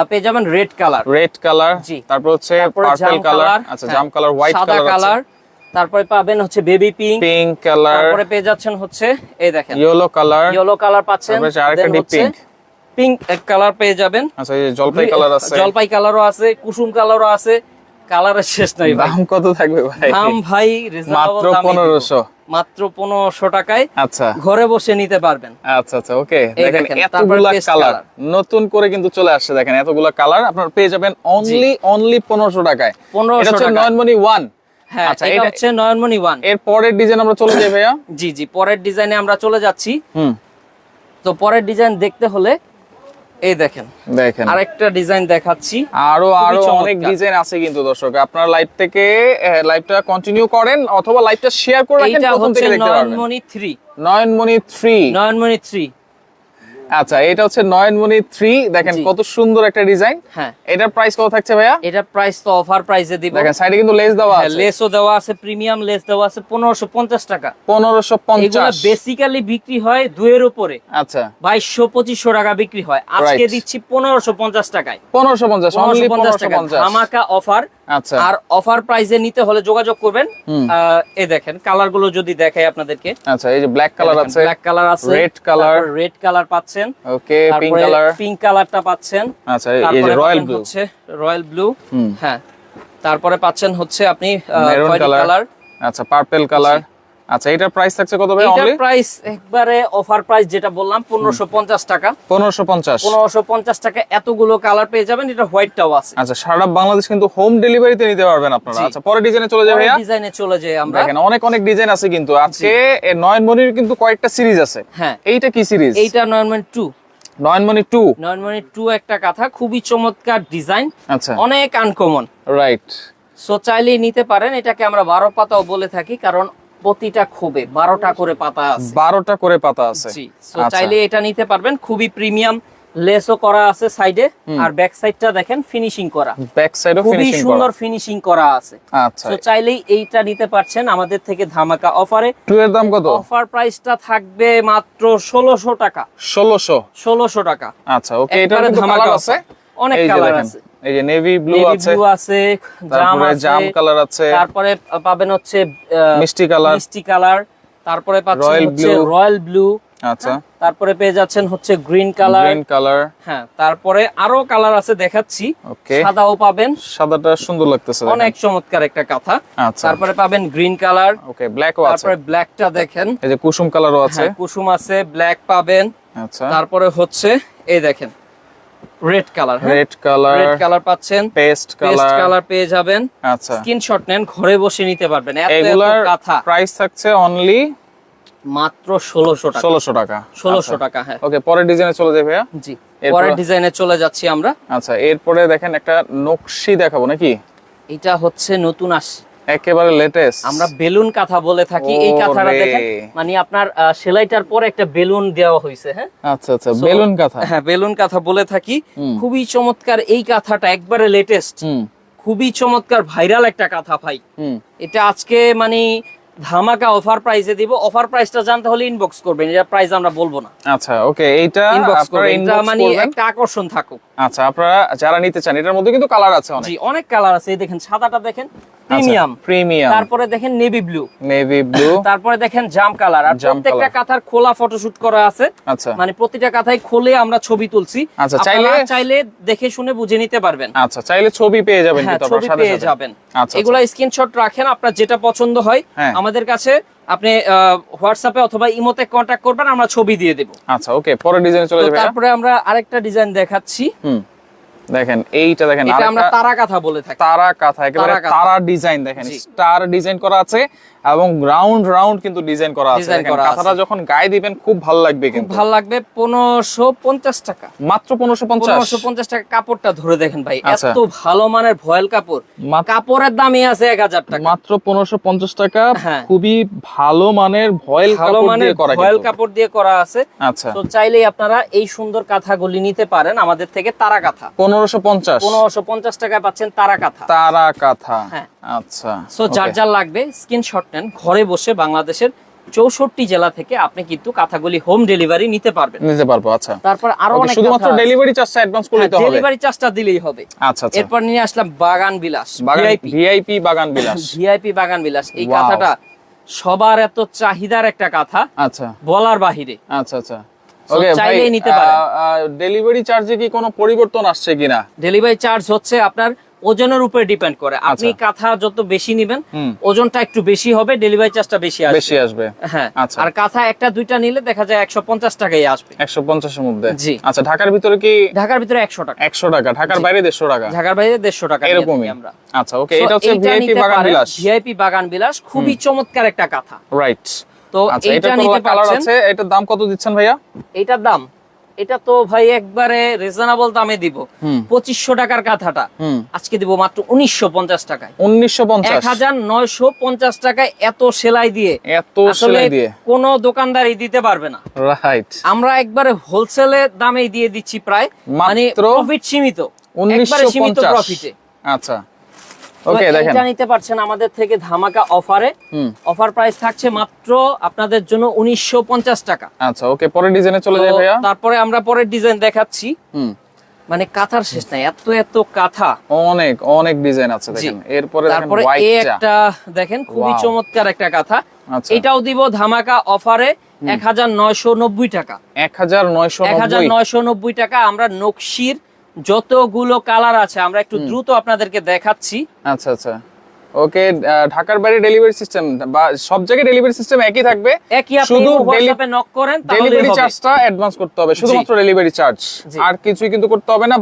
পেয়ে যাবেন রেড কালার রেড কালার জি। তারপর হচ্ছে পার্পল কালার আচ্ছা জাম কালার হোয়াইট কালার কালার তারপরে পাবেন হচ্ছে বেবি পিঙ্ক পিঙ্ক কালার তারপরে পেয়ে যাচ্ছেন হচ্ছে এই দেখেন। ইয়েলো কালার ইয়েলো কালার পাচ্ছেন তারপরে আরেকটা হচ্ছে pink। পিঙ্ক কালার পেয়ে যাবেন। আচ্ছা এই জলপাই কালার আছে। জলপাই কালারও আছে কুসুম কালারও আছে কালারের শেষ নাই দাম কত থাকবে ভাই? দাম ভাই মাত্র দামে দিব। পনেরোশো। মাত্র পনেরোশো টাকায় আচ্ছা। ঘরে বসে নিতে পারবেন। আচ্ছা আচ্ছা ওকে। দেখেন এতগুলা কালার নতুন করে কিন্তু চলে আসছে দেখেন এতগুলা কালার আপনার পেয়ে যাবেন অনলি অনলি পনেরোশো টাকায়। পনেরোশো টাকা। নয়নমণি ওয়ান হ্যাঁ আচ্ছা, এটা এটা- হচ্ছে নয়নমণি ওয়ানের পরের ডিজাইন আমরা চলে যাই ভাইয়া। জি জি পরের ডিজাইনে আমরা চলে যাচ্ছি। হুম। তো পরের ডিজাইন দেখতে হলে এই দেখেন। দেখেন। আরেকটা ডিজাইন দেখাচ্ছি। আরও আরও অনেক ডিজাইন আছে কিন্তু দর্শক। আপনারা লাইভ থেকে লাইভটা কন্টিনিউ করেন অথবা লাইভটা শেয়ার করে রাখেন প্রথম থেকে দেখতে পারবেন। Nayanmoni three Nayanmoni three Nayanmoni three আচ্ছা এটা হচ্ছে নয়নমণি থ্রি দেখেন কত সুন্দর একটা ডিজাইন। হ্যাঁ। এটার প্রাইস কত থাকছে ভাইয়া? এটার প্রাইস তো অফার প্রাইসে দিব। দেখেন সাইডে কিন্তু লেস দেওয়া হ্যাঁ, আছে। লেসও দেওয়া আছে প্রিমিয়াম লেস দেওয়া আছে পনেরোশো পঞ্চাশ টাকা। পনেরোশো এগুলো পঞ্চাশ বেসিক্যালি বিক্রি হয় দুয়ের উপরে। আচ্ছা। বাইশশো পঁচিশশো টাকা বিক্রি হয়। আজকে. দিচ্ছি পনেরোশো পঞ্চাশ টাকায়। পনেরোশো পঞ্চাশ অনলি পনেরোশো পঞ্চাশ পনেরোশো টাকা পঞ্চাশ। ধামাকা অফার আচ্ছা। আর অফার প্রাইসে নিতে হলে যোগাযোগ করবেন। এ দেখেন কালারগুলো যদি দেখাই আপনাদেরকে। আচ্ছা এই যে ব্ল্যাক কালার আছে ব্ল্যাক কালার আছে রেড কালার রেড কালার পাচ্ছেন। ওকে পিঙ্ক কালার পিঙ্ক কালারটা পাচ্ছেন। আচ্ছা এই যে রয়্যাল ব্লু হচ্ছে রয়্যাল ব্লু হ্যাঁ তারপরে পাচ্ছেন হচ্ছে আপনি কালার আচ্ছা পার্পল কালার আচ্ছা এটার প্রাইস থাকছে কত ভাই অনলি প্রাইস একবারে অফার প্রাইস যেটা বললাম পনেরোশো পঞ্চাশ টাকা। পনেরোশো পঞ্চাশ। পনেরোশো পঞ্চাশ টাকা এতগুলো কালার পেয়ে যাবেন এটা হোয়াইটটাও আছে। আচ্ছা সারা বাংলাদেশ কিন্তু হোম ডেলিভারিতে নিতে পারবেন আপনারা। আচ্ছা পরের ডিজাইনে চলে যাবে ভাইয়া। ডিজাইনে চলে যাই আমরা। দেখেন অনেক অনেক ডিজাইন আছে কিন্তু। আজকে এ নয়নমণির কিন্তু কয়েকটা সিরিজ আছে। হ্যাঁ। এইটা কি সিরিজ এইটা Nayanmoni two Nayanmoni two Nayanmoni two একটা কথা খুবই চমৎকার ডিজাইন আচ্ছা। অনেক আনকমন রাইট সো চাইলেই নিতে পারেন এটাকে আমরা বারো পাতাও বলে থাকি কারণ প্রতিটা খুবে বারোটা করে পাতা আছে। বারোটা করে পাতা আছে। আচ্ছা। চাইলে এটা নিতে পারবেন। খুবই প্রিমিয়াম লেসও করা আছে সাইডে আর ব্যাক সাইডটা দেখেন ফিনিশিং করা। ব্যাক সাইডও খুবই সুন্দর ফিনিশিং করা আছে। আচ্ছা। তো চাইলেই এইটা নিতে পারছেন আমাদের থেকে ধামাকা অফারে টু এর দাম কত? অফার প্রাইসটা থাকবে মাত্র ষোলোশো টাকা। ষোলোশো। ষোলোশো টাকা। আচ্ছা ওকে কিন্তু ধামাকা আছে? অনেক কালার আছে। এই যে নেভি ব্লু আছে ব্লু আছে জাম তারপরে জাম কালার আছে তারপরে পাবেন হচ্ছে মিষ্টি কালার মিষ্টি কালার তারপরে পাচ্ছেন হচ্ছে রয়্যাল ব্লু আচ্ছা তারপরে পেয়ে যাচ্ছেন হচ্ছে গ্রিন কালার গ্রিন কালার হ্যাঁ তারপরে আরও কালার আছে দেখাচ্ছি সাদাও পাবেন। সাদাটা সুন্দর লাগতেছে অনেক চমৎকার একটা কথা। আচ্ছা। তারপরে পাবেন গ্রিন কালার ওকে ব্ল্যাকও আছে। তারপরে ব্ল্যাকটা দেখেন। এই যে কুসুম কালারও আছে। হ্যাঁ, কুসুম আছে ব্ল্যাক পাবেন। আচ্ছা। তারপরে হচ্ছে এই দেখেন red colour red colour red colour পাচ্ছেন। পেস্ট পেস্ট কালার কালার পেয়ে যাবেন। আচ্ছা। স্ক্রিনশট নেন ঘরে বসে নিতে পারবেন। এত এত কথা। প্রাইস থাকছে অনলি মাত্র ষোলোশো টাকা। ষোলোশো টাকা। ষোলোশো টাকা হ্যাঁ। ওকে পরের ডিজাইনে চলে যাবে ভাইয়া? জি। পরের ডিজাইনে চলে যাচ্ছি আমরা। আচ্ছা এরপরে দেখেন একটা নকশি দেখাবো নাকি? এটা হচ্ছে নতুন আস একেবারে লেটেস্ট আমরা বেলুন কাঁথা বলে থাকি। এই কাঁথাটা দেখেন মানে আপনার সেলাইটার পরে একটা বেলুন দেওয়া হয়েছে হ্যাঁ? আচ্ছা আচ্ছা বেলুন কাঁথা। হ্যাঁ বেলুন কাঁথা বলে থাকি। খুবই চমৎকার এই কাঁথাটা একবারে লেটেস্ট খুবই চমৎকার ভাইরাল একটা কাঁথা ভাই। এটা আজকে মানে ধামাকা অফার প্রাইসে দিব। অফার প্রাইসটা জানতে হলে ইনবক্স করবেন এটা প্রাইস আমরা বলব না। আচ্ছা ওকে এইটা ইনবক্স করবেন এটা মানে একটা আকর্ষণ থাকুক। আচ্ছা আপনারা যারা নিতে চান এটার মধ্যে কিন্তু কালার আছে অনেক। জি অনেক কালার আছে। এই দেখেন সাদাটা দেখেন প্রিমিয়াম প্রিমিয়াম তারপরে দেখেন নেভি ব্লু নেভি ব্লু তারপরে দেখেন জাম কালার আর প্রত্যেকটা। কাঁথার খোলা ফটোশুট করা আছে। আচ্ছা। মানে প্রতিটা কাঁথায় খুলে আমরা ছবি তুলছি। আচ্ছা, চাইলে- চাইলে দেখে শুনে বুঝে নিতে পারবেন। আচ্ছা চাইলে ছবি পেয়ে যাবেন হ্যাঁ কিন্তু আপনারা ছবি সাথে পেয়ে যাবেন। আচ্ছা এগুলা স্ক্রিনশট রাখেন আপনার যেটা পছন্দ হয় হ্যাঁ। আমাদের কাছে আপনি হোয়াটসঅ্যাপে অথবা ইমোতে কন্ট্যাক্ট করবেন আমরা ছবি দিয়ে দেব। আচ্ছা ওকে পরের ডিজাইনে চলে যাবে তারপরে আমরা আরেকটা ডিজাইন দেখাচ্ছি। হুম। দেখেন এইটা দেখেন এটা আমরা তারা কাঁথা বলে থাকি। তারা কাঁথা একেবারে তারা ডিজাইন দেখেন স্টার ডিজাইন করা আছে এবং রাউন্ড রাউন্ড কিন্তু ডিজাইন করা আছে। দেখেন কাঁথাটা যখন গায়ে দিবেন খুব ভালো লাগবে কিন্তু। ভালো লাগবে পনেরোশো পঞ্চাশ টাকা। মাত্র পনেরোশো পঞ্চাশ। পনেরোশো পঞ্চাশ টাকা কাপড়টা ধরে দেখেন ভাই আচ্ছা। এত ভালো মানের ভয়েল কাপড়। কাপড়ের দামই আছে এক হাজার টাকা। মাত্র পনেরোশো পঞ্চাশ টাকা হ্যাঁ। খুবই ভালো মানের ভয়েল কাপড় মানের দিয়ে করা ভয়েল কাপড় দিয়ে করা আছে। আচ্ছা। তো চাইলেই আপনারা এই সুন্দর কাঁথাগুলি নিতে পারেন আমাদের থেকে তারা কাঁথা পনেরোশো পঞ্চাশ। পনেরোশো পঞ্চাশ টাকায় পাচ্ছেন তারা কাঁথা তারা কাঁথা। আচ্ছা সো যার যার লাগবে স্ক্রিনশট নেন ঘরে বসে বাংলাদেশের চৌষট্টি জেলা থেকে আপনি কিন্তু কাঁথাগুলি হোম ডেলিভারি নিতে পারবেন। নিতে পারব আচ্ছা। তারপর আরও অনেক শুধুমাত্র ডেলিভারি চার্জটা অ্যাডভান্স করে দিতে হবে। ডেলিভারি চার্জটা দিলেই হবে। আচ্ছা আচ্ছা। এরপর নিয়ে আসলাম বাগান বিলাস বাগান ভিআইপি বাগান বিলাস। ভিআইপি বাগান বিলাস। এই. কাঁথাটা সবার এত চাহিদার একটা কাঁথা। আচ্ছা। বলার বাহিরে। আচ্ছা আচ্ছা। ওকে চাইলেই নিতে পারেন। ডেলিভারি চার্জে কি কোনো পরিবর্তন আসছে কিনা? ডেলিভারি চার্জ হচ্ছে আপনার ওজনের উপরে ডিপেন্ড করে। আপনি আচ্ছা। কাঁথা যত বেশি নেবেন। ওজনটা একটু বেশি হবে ডেলিভারি চার্জটা বেশি আসবে। বেশি আসবে। হ্যাঁ। আচ্ছা। আর কাঁথা একটা দুইটা নিলে দেখা যায় একশো পঞ্চাশ টাকাই আসবে। একশো পঞ্চাশের মধ্যে? জি। আচ্ছা ঢাকার ভিতরে কি ঢাকার ভিতরে একশো টাকা। একশো টাকা ঢাকার বাইরে দেড়শো টাকা? ঢাকার বাইরে দেড়শো টাকা এরকমই। আমরা। আচ্ছা ওকে এটা হচ্ছে ভিআইপি বাগান বিলাস। ভিআইপি বাগান বিলাস খুবই চমৎকার একটা কাঁথা। রাইট তো আচ্ছা এইটা নিতে পারছেন? এটার দাম কত দিচ্ছেন ভাইয়া? এটার দাম এটা তো ভাই একবারে রিজনেবল দামে দিব। পঁচিশশো টাকার কাঁথাটা। আজকে দিব মাত্র উনিশশো পঞ্চাশ টাকায়। উনিশশো পঞ্চাশ। হাজার নয়শো পঞ্চাশ টাকায় এত সেলাই দিয়ে। এত সেলাই দিয়ে। কোনো দোকানদারই দিতে পারবে না। রাইট আমরা একবারে হোলসেলে দামে দিয়ে দিচ্ছি প্রায়। মানে প্রফিট সীমিত। উনিশশো সীমিত প্রফিটে আচ্ছা। ওকে দেখেন। এটা নিতে পারছেন আমাদের থেকে ধামাকা অফারে। অফার প্রাইস থাকছে মাত্র আপনাদের জন্য উনিশশো পঞ্চাশ টাকা। আচ্ছা ওকে পরের ডিজাইনে চলে যাই ভাইয়া। তারপরে আমরা পরের ডিজাইন দেখাচ্ছি। হুম। মানে কাঁথার শেষ নাই এত এত কাঁথা। অনেক অনেক ডিজাইন আছে দেখেন। এরপরে তারপরে এই একটা দেখেন খুবই চমৎকার একটা কাঁথা। আচ্ছা। এটাও দিব ধামাকা অফারে এক হাজার নয়শো নব্বই টাকা। এক হাজার নয়শো এক হাজার নয়শো নব্বই টাকা আমরা নকশির যতগুলো কালার আছে আমরা একটু দ্রুত আপনাদেরকে দেখাচ্ছি। আচ্ছা আচ্ছা। ওকে ঢাকার বাইরে ডেলিভারি সিস্টেম বা সব জায়গায় ডেলিভারি সিস্টেম একই থাকবে। একই আপনি শুধু হোয়াটসঅ্যাপে নক করেন তাহলেই ডেলিভারি চার্জটা অ্যাডভান্স করতে হবে শুধুমাত্র ডেলিভারি চার্জ আর কিছুই কিন্তু করতে হবে না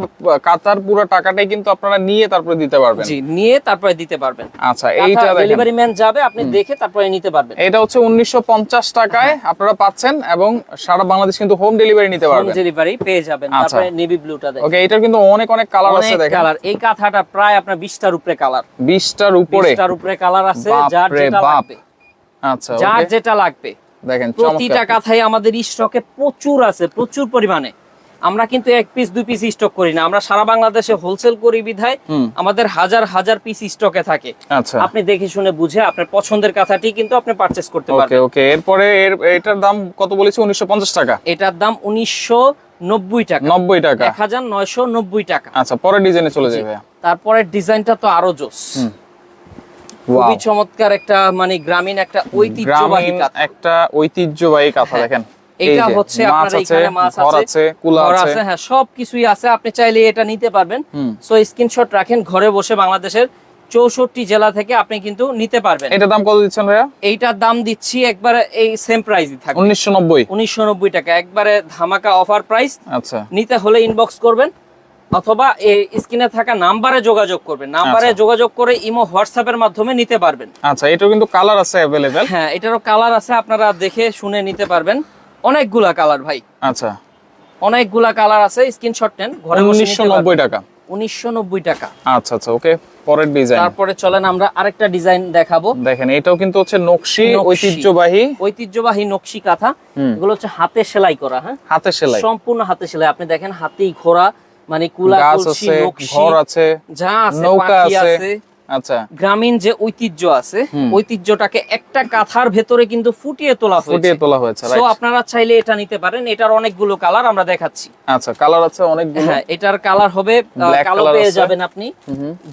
কাতার পুরো টাকাটাই কিন্তু আপনারা নিয়ে তারপরে দিতে পারবেন। জি নিয়ে তারপরে দিতে পারবেন। আচ্ছা এইটা ডেলিভারি ম্যান যাবে আপনি দেখে তারপরে নিতে পারবেন। এটা হচ্ছে উনিশশো পঞ্চাশ টাকায় হ্যাঁ। আপনারা পাচ্ছেন এবং সারা বাংলাদেশ কিন্তু হোম ডেলিভারি নিতে পারবেন। হোম ডেলিভারি পেয়ে যাবেন আচ্ছা। তারপরে নেভি ব্লুটা দেখেন। ওকে এটার কিন্তু অনেক অনেক কালার আছে দেখেন। কালার এই কাঁথাটা প্রায় আপনার বিশটার উপরে কালার বিশটার উপরে বিশটার উপরে কালার আছে যার যেটা লাগবে। আচ্ছা যার যেটা লাগবে। দেখেন প্রতিটা কাঁথাই আমাদের স্টকে প্রচুর আছে প্রচুর পরিমাণে। আমরা কিন্তু এক পিস দুই পিস স্টক করি না। আমরা সারা বাংলাদেশে হোলসেল করি বিধায় আমাদের হাজার হাজার পিস স্টকে থাকে। আচ্ছা। আপনি দেখে শুনে বুঝে আপনার পছন্দের কাঁথাটি কিন্তু আপনি পারচেস করতে পারবেন। ওকে। এরপরে এর এটার দাম কত বলেছি? উনিশশো পঞ্চাশ টাকা। এটার দাম উনিশশো নব্বই টাকা। নব্বই টাকা। এক হাজার নয়শো নব্বই টাকা। আচ্ছা পরের ডিজাইনে চলে যাবে। তারপরে ডিজাইনটা তো আরও জোস। খুবই চমৎকার একটা মানে গ্রামীণ একটা ঐতিহ্যবাহী একটা ঐতিহ্যবাহী কাঁথা হ্যাঁ, দেখেন। এটা হচ্ছে আপনার এখানে মাছ আছে আছে ঘর হ্যাঁ সবকিছুই আছে। আপনি চাইলে এটা নিতে পারবেন। সো স্ক্রিনশট রাখেন ঘরে বসে বাংলাদেশের চৌষট্টি জেলা থেকে আপনি কিন্তু নিতে পারবেন। এটার দাম কত দিচ্ছেন ভাইয়া? এইটার দাম দিচ্ছি একবারে এই সেম প্রাইসই থাকবে। উনিশশো নব্বই। উনিশশো নব্বই টাকা। একবারে ধামাকা অফার প্রাইস আচ্ছা। নিতে হলে ইনবক্স করবেন। অথবা এই স্ক্রিনে থাকা নাম্বারে যোগাযোগ করবেন। নাম্বারে আচ্ছা। যোগাযোগ করে ইমো হোয়াটসঅ্যাপের মাধ্যমে নিতে পারবেন। আচ্ছা এটাও কিন্তু কালার আছে অ্যাভেলেবেল হ্যাঁ এটারও কালার আছে আপনারা দেখে শুনে নিতে পারবেন। অনেকগুলা কালার ভাই। আচ্ছা। অনেকগুলা কালার আছে স্ক্রিনশট নেন ঘরে বসে উনিশশো নব্বই টাকা। উনিশশো নব্বই টাকা। আচ্ছা আচ্ছা ওকে পরের ডিজাইন তারপরে চলেন আমরা আরেকটা ডিজাইন দেখাবো। দেখেন এটাও কিন্তু হচ্ছে নকশি। ঐতিহ্যবাহী। ঐতিহ্যবাহী নকশি কাঁথা। এগুলো হচ্ছে হাতে সেলাই করা হ্যাঁ? হাতে সেলাই। সম্পূর্ণ হাতে সেলাই। আপনি দেখেন হাতি ঘোড়া মানে কুলা কলসি আছে ঘর আছে যা আছে নৌকা আছে। আচ্ছা। গ্রামীণ যে ঐতিহ্য আছে ঐতিহ্যটাকে একটা কাঁথার ভেতরে কিন্তু ফুটিয়ে তোলা হয়েছে। ফুটিয়ে তোলা হয়েছে রাইট আপনারা চাইলে এটা নিতে পারেন এটার অনেকগুলো কালার আমরা দেখাচ্ছি। আচ্ছা কালার আছে অনেকগুলো। হ্যাঁ এটার কালার হবে কালো পেয়ে যাবেন আপনি।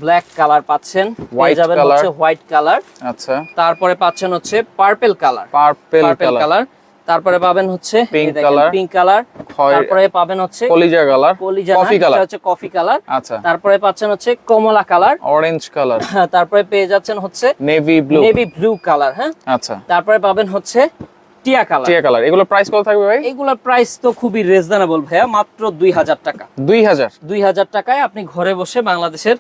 ব্ল্যাক কালার পাচ্ছেন পেয়ে যাবেন হচ্ছে হোয়াইট কালার। আচ্ছা। তারপরে পাচ্ছেন হচ্ছে পার্পেল কালার। Purple colour. তারপরে পাবেন হচ্ছে। পিঙ্ক কালার তারপরে পাবেন হচ্ছে কলিজা কালার কলিজা কফি কালার হচ্ছে কফি কালার আচ্ছা। তারপরে পাচ্ছেন হচ্ছে কমলা কালার অরেঞ্জ কালার তারপরে পেয়ে যাচ্ছেন হচ্ছে navy blue navy blue colour হ্যাঁ। আচ্ছা। তারপরে পাবেন হচ্ছে টিয়া কালার টিয়া কালার এগুলো প্রাইস কত থাকবে ভাই? এগুলোর প্রাইস তো খুবই রিজনেবল ভাইয়া মাত্র দুই হাজার টাকা। দুই হাজার। দুই হাজার টাকায় আপনি ঘরে বসে বাংলাদেশের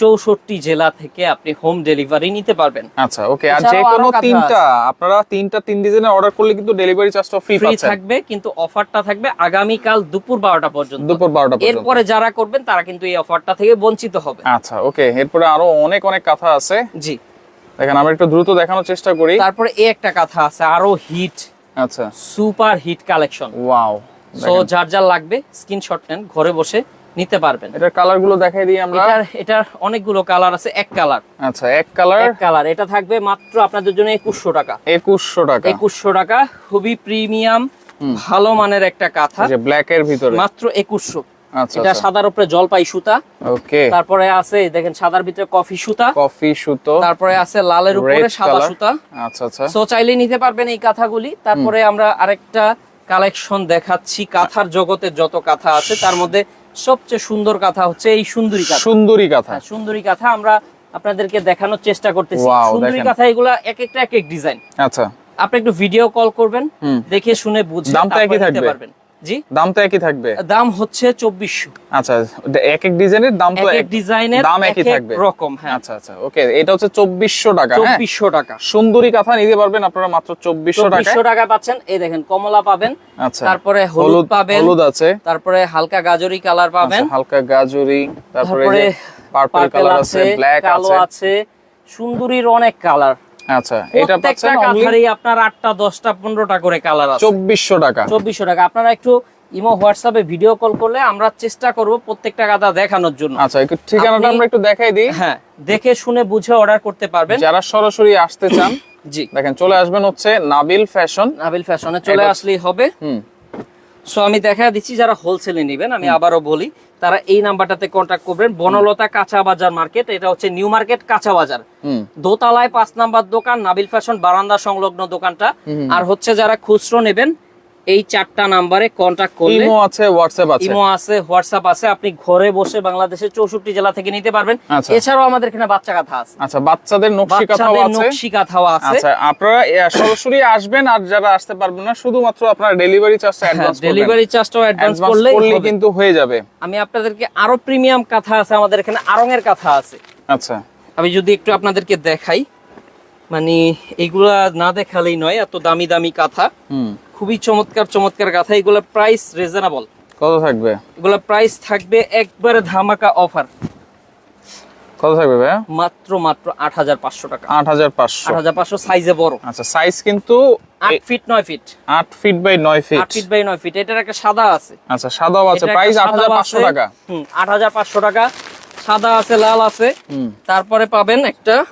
চৌষট্টি জেলা থেকে আপনি হোম ডেলিভারি নিতে পারবেন। আচ্ছা ওকে আর যে কোনো তিনটা আপনারা তিনটা তিন ডিজাইনের অর্ডার করলে কিন্তু ডেলিভারি চার্জটা ফ্রি ফ্রি থাকবে কিন্তু অফারটা থাকবে আগামীকাল দুপুর বারোটা পর্যন্ত। দুপুর বারোটা পর্যন্ত। এরপরে যারা করবেন তারা কিন্তু এই অফারটা থেকে বঞ্চিত হবে। আচ্ছা ওকে এরপরে আরও অনেক অনেক কথা আছে। জি। দেখেন আমরা একটু দ্রুত দেখানোর চেষ্টা করি। তারপরে এই একটা কথা আছে আরও হিট আচ্ছা। Super hit collection wow so যার যার লাগবে স্ক্রিনশট নেন ঘরে বসে। নিতে পারবেন। এটার কালারগুলো দেখাই দিই আমরা। এটার এটার অনেকগুলো কালার আছে এক কালার। আচ্ছা এক কালার। এক কালার এটা থাকবে মাত্র আপনাদের জন্য একুশশো টাকা। একুশশো টাকা। একুশশো টাকা খুবই প্রিমিয়াম ভালো মানের একটা কাঁথা। যে ব্ল্যাক এর ভিতরে। মাত্র একুশশো। আচ্ছা এটা সাদার উপরে জলপাই সুতা। ওকে। তারপরে আছে দেখেন সাদার ভিতরে কফি সুতা। কফি সুতো। তারপরে আছে লালের উপরে সাদা সুতা। আচ্ছা আচ্ছা। সো চাইলে নিতে পারবেন এই কাঁথাগুলি। তারপরে আমরা আরেকটা কালেকশন দেখাচ্ছি। কাঁথার জগতে যত কাঁথা আছে তার মধ্যে সবচেয়ে সুন্দর কথা হচ্ছে এই সুন্দরী কাঁথা। সুন্দরী কাঁথা। হ্যাঁ, সুন্দরী কথা আমরা আপনাদেরকে দেখানোর চেষ্টা করতেছি। সুন্দরী কথা কাঁথা এগুলা এক একটা এক এক ডিজাইন। আচ্ছা। আপনি একটু ভিডিও কল করবেন দেখে শুনে বুঝে দামটা একই থাকবে? পারবেন। জি? দাম তো একই থাকবে। দাম হচ্ছে চব্বিশশো। আচ্ছা এক এক ডিজাইনের দাম তো এক ডিজাইনের দাম একই থাকবে। রকম হ্যাঁ। আচ্ছা আচ্ছা ওকে এটা হচ্ছে চব্বিশশো টাকা হ্যাঁ? চব্বিশশো টাকা। সুন্দরী কাঁথা নিতে পারবেন আপনারা মাত্র চব্বিশশো টাকা চব্বিশশো টাকা পাচ্ছেন। এই দেখেন কমলা পাবেন আচ্ছা তারপরে হলুদ পাবেন হলুদ আছে। তারপরে হালকা গাজরি কালার পাবেন। আচ্ছা, হালকা গাজরি তারপরে পার্পল কালার আছে ব্ল্যাক কালো আছে সুন্দরীর অনেক কালার। আচ্ছা এটা পাচ্ছেন আপনার করে কালার আছে। টাকা। চব্বিশশো টাকা। আপনারা একটু ইমো হোয়াটসঅ্যাপে ভিডিও কল করলে আমরা চেষ্টা করব প্রত্যেকটা দেখানোর জন্য। আচ্ছা একটু ঠিকানাটা আমরা একটু দেখাই দিই। হ্যাঁ দেখে শুনে বুঝে অর্ডার করতে পারবেন। যারা সরাসরি আসতে চান জি। দেখেন চলে আসবেন হচ্ছে নাবিল ফ্যাশন। নাবিল ফ্যাশনে চলে আসলেই হবে। হুম। সো আমি দেখা দিচ্ছি যারা হোলসেলে নেবেন আমি আবারও বলি তারা এই নাম্বারটাতে কন্ট্যাক্ট করবেন। বনলতা কাঁচা বাজার মার্কেট এটা হচ্ছে নিউ মার্কেট কাঁচা বাজার দোতালায় দোতলায় পাঁচ নাম্বার দোকান নাবিল ফ্যাশন বারান্দা সংলগ্ন দোকানটা। আর হচ্ছে যারা খুচরো নেবেন এই চারটা নাম্বারে কন্ট্যাক্ট করলে ইমো আছে হোয়াটসঅ্যাপ আছে। ইমো আছে হোয়াটসঅ্যাপ আছে। আপনি ঘরে বসে বাংলাদেশের চৌষট্টি জেলা থেকে নিতে পারবেন। আচ্ছা। এছাড়াও আমাদের এখানে বাচ্চা কাঁথা আছে। আচ্ছা বাচ্চাদের নকশি কাঁথাও বাচ্চাদের আছে। নকশি কাঁথাও আছে। আচ্ছা আপনারা সরাসরি আসবেন আর যারা আসতে পারবেন না শুধুমাত্র আপনারা ডেলিভারি চার্জটা অ্যাডভান্স করবেন। ডেলিভারি চার্জটাও অ্যাডভান্স করলে। কিন্তু হয়ে যাবে। আমি আপনাদেরকে আরও প্রিমিয়াম কাঁথা আছে আমাদের এখানে আরঙের কাঁথা আছে। আচ্ছা। আমি যদি একটু আপনাদেরকে দেখাই মানে এগুলা না দেখালেই নয় এত দামি দামি কাঁথা হুম। খুবই চমৎকার চমৎকার কাঁথা এগুলোর প্রাইস রিজনেবল কত থাকবে? এগুলোর প্রাইস থাকবে একবারে ধামাকা অফার কত থাকবে ভাইয়া? মাত্র মাত্র আট হাজার পাঁচশো টাকা। আট হাজার পাঁচশো। আট হাজার পাঁচশো সাইজে বড়। আচ্ছা সাইজ কিন্তু আট এ- ফিট নয় ফিট আট ফিট বাই নয় ফিট আট ফিট বাই নয় ফিট এটার একটা সাদা আছে। আচ্ছা সাদাও আছে। প্রাইস একটা আট হাজার সাদাও পাঁচশো আছে। টাকা। হুম আট হাজার পাঁচশো টাকা। সাদা আছে লাল আছে। হুম। তারপরে পাবেন একটা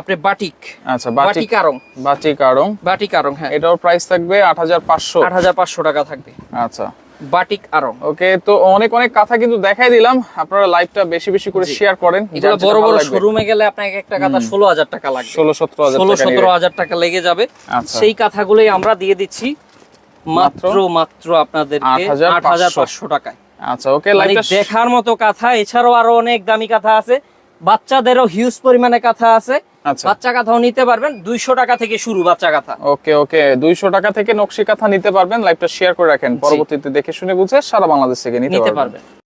আপনি বাটিক। আচ্ছা বাটিক আরং বাটিক আড়ং বাটিক আরং হ্যাঁ। এটাও প্রাইস থাকবে আট হাজার পাঁচশো। আট হাজার পাঁচশো টাকা থাকবে। আচ্ছা। বাটিক আরং ওকে তো অনেক অনেক কথা কিন্তু দেখাই দিলাম। আপনারা লাইভটা বেশি বেশি করে শেয়ার করেন এগুলো বড় বড় শোরুমে গেলে আপনাকে একটা কাঁথা ষোলো টাকা লাগবে। ষোলো সতেরো হাজার ষোলো টাকা সতেরো নিবে। হাজার টাকা লেগে যাবে। আচ্ছা। সেই কাঁথাগুলোই আমরা দিয়ে দিচ্ছি। মাত্র? মাত্র আপনাদেরকে 8,500 আট হাজার পাঁচশো টাকায়। আচ্ছা ওকে মানে লাইভটা দেখার মতো কাঁথা এছাড়াও আরও অনেক দামি কাঁথা আছে। বাচ্চাদেরও হিউজ পরিমাণে কাঁথা আছে। বাচ্চা কাঁথাও নিতে পারবেন দুইশো টাকা থেকে শুরু বাচ্চা কাঁথা ওকে ওকে দুইশো টাকা থেকে নকশি কাঁথা নিতে পারবেন লাইভটা শেয়ার করে রাখেন। পরবর্তীতে দেখে শুনে বুঝে সারা বাংলাদেশ থেকে নিতে পারবেন।